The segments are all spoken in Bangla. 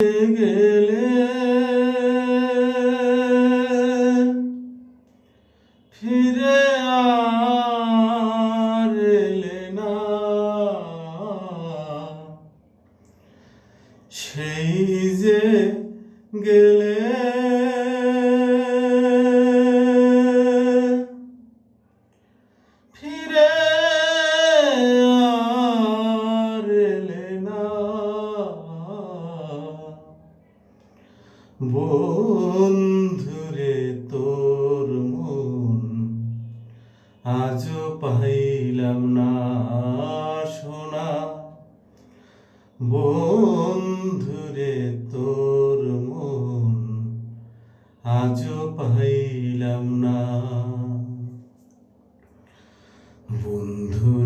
গেলে। ফিরে আর না। সেই যে গেলে বন্ধুরে তোর মন আজও পাইলাম না সোনা বন্ধুরে তোর মন আজও পাইলাম না। বন্ধুরে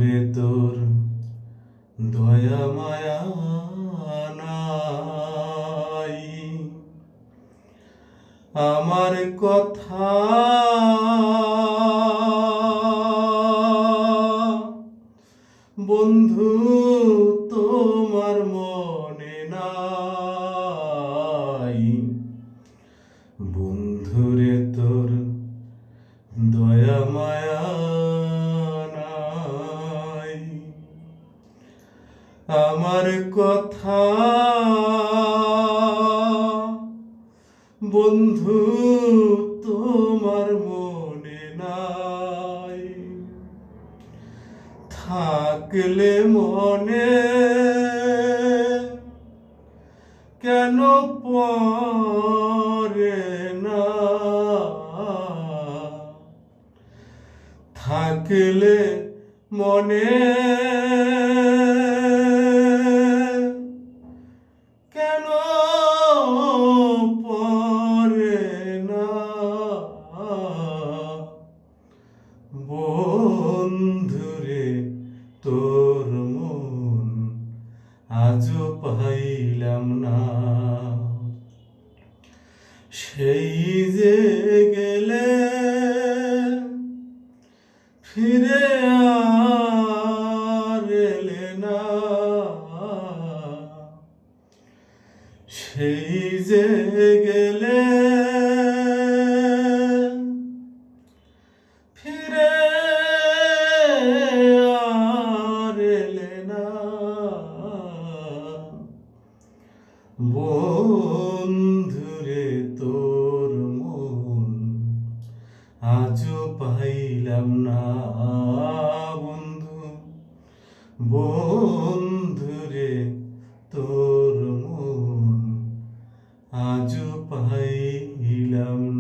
আমার কথা। বন্ধু তোমার মনে নাই। বন্ধুরে তোর দয়া মায়া নাই। আমার কথা বন্ধু তোমার মনে নাই। থাকলে মনে কেন পরে না? থাকলে মনে সেই যে গেলে ফিরে আর না। সেই যে গেলে ফিরে আর না। বন্ধুরে আজও পাইলাম না বন্ধু। বন্ধুরে তোর মন আজও পাইলাম